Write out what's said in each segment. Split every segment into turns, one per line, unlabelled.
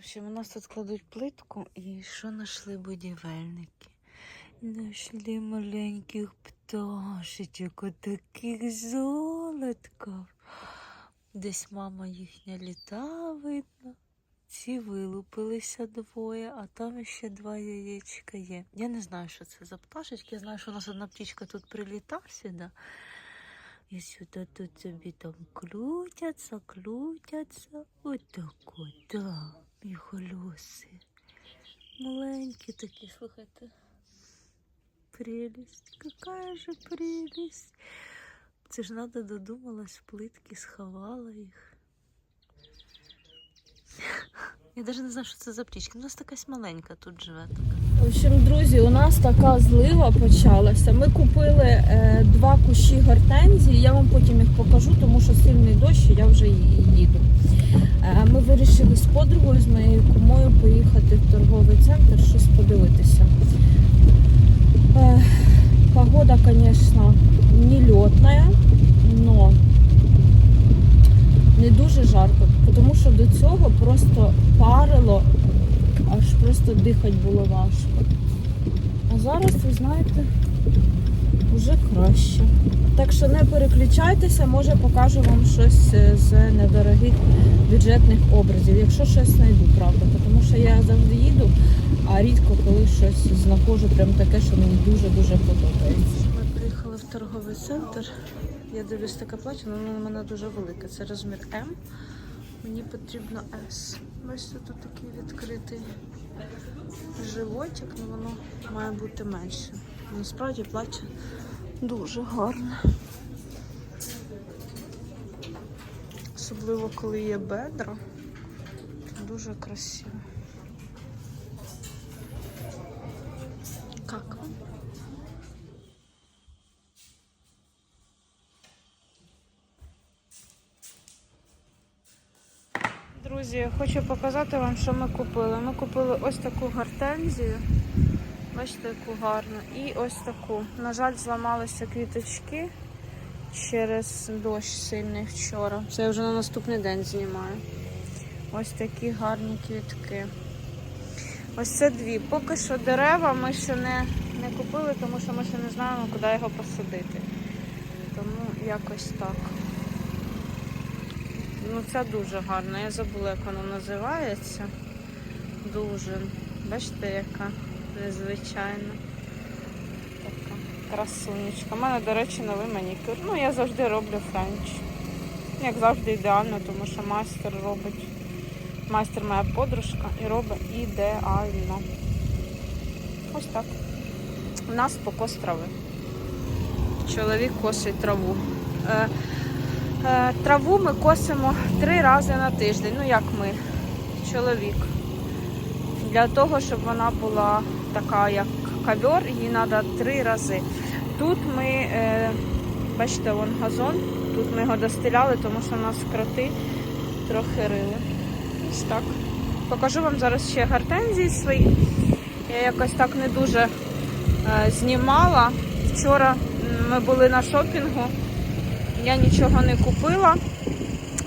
общем, у нас тут кладуть плитку і що знайшли будівельники? Знайшли маленьких пташечок, отаких золотків. Десь мама їхня літа видно. Ці вилупилися двоє, а там ще два яєчка є. Я не знаю, що це за пташечки. Я знаю, що у нас одна птічка тут прилітав сюди. І сюди тут собі там крутяться, крутяться. Отако, да, і колеси. Маленькі такі, слухайте. Прелесть, какая же прелесть. Це ж надо додумалась плитки, сховала їх. Я навіть не знаю, що це за птічки. У нас якась маленька тут живе така.
В общем, друзі, у нас така злива почалася. Ми купили е, два кущі гортензії. Я вам потім їх покажу, тому що сильний дощ, і я вже ї- їду. Е, ми вирішили з подругою, з моєю кумою поїхати в торговий центр, щось подивитися. Е, погода, звісно, не льотна, але не дуже жарко, тому що до цього просто парило, аж просто дихати було важко. А зараз, ви знаєте, вже краще. Так що не переключайтеся, може покажу вам щось е, з недорогих бюджетних образів, якщо щось знайду, правда. Тому що я завжди їду, а рідко коли щось знаходжу прям таке, що мені дуже-дуже подобається.
Ми приїхали в торговий центр. Я дивлюсь таке плаття, але воно на мене дуже велике. Це розмір М. Мені потрібно S. Бачите, тут такий відкритий животик, але воно має бути менше. Насправді плаття дуже гарне. Особливо, коли є бедра. Дуже красиво. Как? Друзі, хочу показати вам, що ми купили. Ми купили ось таку гортензію. Бачите, яку гарну. І ось таку. На жаль, зламалися квіточки через дощ сильний вчора. Це я вже на наступний день знімаю. Ось такі гарні квітки. Ось це дві. Поки що дерева ми ще не, не купили, тому що ми ще не знаємо, куди його посадити. Тому якось так. Ну, це дуже гарно. Я забула, як воно називається. Дуже. Бачите, яка незвичайна. Така красунечка. У мене, до речі, новий манікюр. Ну, я завжди роблю френч. Як завжди ідеально, тому що майстер робить. Майстер моя подружка і робить ідеально. Ось так. У нас покос трави. Чоловік косить траву. Е, Е, Траву ми косимо три рази на тиждень. Ну як ми, чоловік. Для того, щоб вона була така, як ковер, її треба три рази. Тут ми, е, бачите, вон газон, тут ми його достеляли, тому що нас кроти трохи рили. Ось так. Покажу вам зараз ще гортензії свої. Я якось так не дуже е, знімала. Вчора ми були на шопінгу. Я нічого не купила.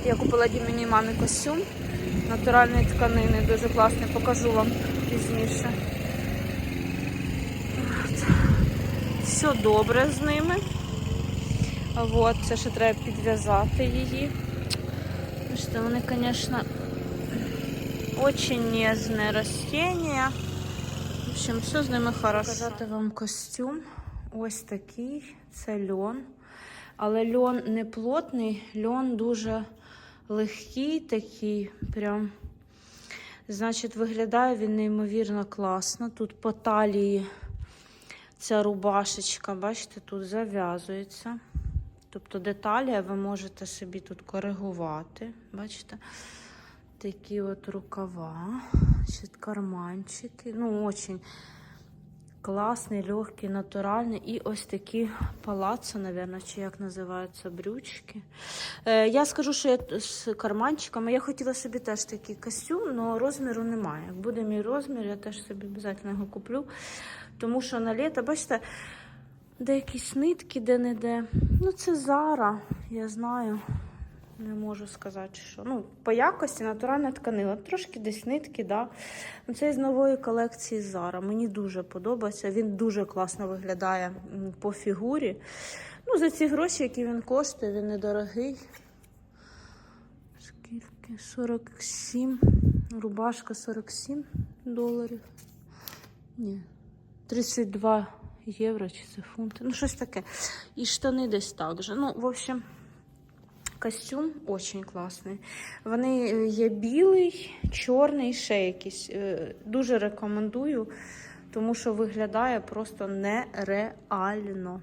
Я купила Дімені мамі костюм натуральної тканини, дуже класний, покажу вам пізніше. От. Все добре з ними. От, це ще треба підв'язати її. Бачите, вони, звісно, дуже ніжне растення. В общем, все з ними хорошо. Показати вам костюм. Ось такий. Це льон. Але льон не плотний, льон дуже легкий, такий, прям. Значить, виглядає він неймовірно класно. Тут по талії ця рубашечка, бачите, тут зав'язується. Тобто деталі ви можете собі тут коригувати. Бачите? Такі от рукава, ще карманчики. Ну, очень класний, легкий, натуральний. І ось такі палаццо, мабуть, чи як називаються брючки. Е, я скажу, що я з карманчиками. Я хотіла собі теж такий костюм, але розміру немає. Буде мій розмір, я теж собі обов'язково його куплю. Тому що на літо, бачите, де якісь нитки де-не-де. Ну, це Зара, я знаю. Не можу сказати, що. Ну, по якості натуральна тканина. Трошки десь нитки, да. Ну, Це з нової колекції Zara. Мені дуже подобається. Він дуже класно виглядає по фігурі. Ну, за ці гроші, які він коштує, він недорогий. Скільки? 47. Рубашка 47 доларів. Ні. 32 євро чи це фунти. Ну, щось таке. І штани десь так же. Ну, в общем, костюм очень класний. Вони е, є білий, чорний, ще якийсь. Е, Дуже рекомендую, тому що виглядає просто нереально.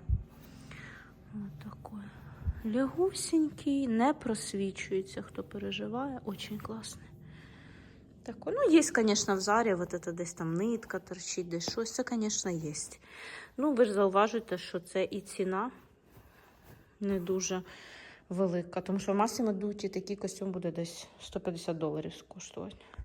Отакой. Лягусенький, не просвічується, хто переживає. Очень класний. Такой. Ну, є, звісно, в зарі, вот это десь там нитка торчить, десь щось, це, звісно, є. Ну, ви ж зауважуєте, що це і ціна не дуже велика, тому що в Massimo Dutti такий костюм буде десь 150 доларів коштувати.